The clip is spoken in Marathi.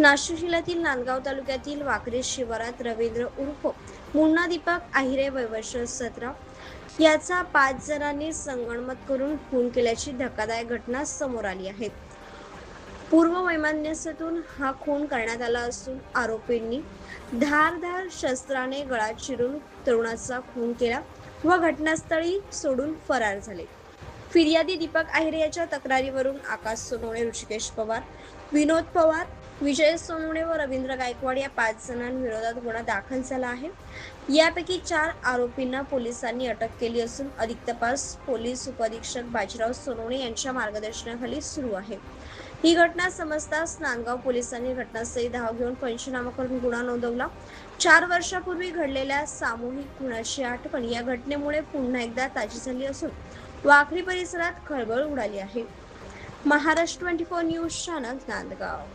नाशिक जिल्ह्यातील नांदगाव तालुक्यातील वाकरे शिवारात रवींद्र उर्फ मुन्ना दीपक आहिरे वयवर्ष सतरा याचा पाच जणांनी संगणमत करून खून केल्याची धक्कादायक घटना समोर आली आहे. पूर्व वैमनस्यातून हा खून करण्यात आला असून आरोपींनी धारधार शस्त्राने गळा चिरून तरुणाचा खून केला व घटनास्थळी सोडून फरार झाले. फिर्यादी दीपक आहिरे याच्या तक्रारीवरून आकाश सोनवणे ऋषिकेश पवार विनोद पवार विजय सोनवणे व रवींद्र गायकवाड या पाच जणांविरोधात गुन्हा दाखल झाला आहे. यापैकी चार आरोपींना पोलिसांनी अटक केली असून अधिक तपास पोलीस उपअधीक्षक बाजीराव सोनवणे यांच्या मार्गदर्शनाखाली सुरू आहे. ही घटना समजताच नांदगाव पोलिसांनी घटनास्थळी धाव घेऊन पंचनामा करून गुन्हा नोंदवला. चार वर्षापूर्वी घडलेल्या सामूहिक गुन्ह्याची आठवण या घटनेमुळे पुन्हा एकदा ताजी झाली असून वाखरी परिसरात खळबळ उडाली आहे. Maharashtra twenty four news channel Nandgaon.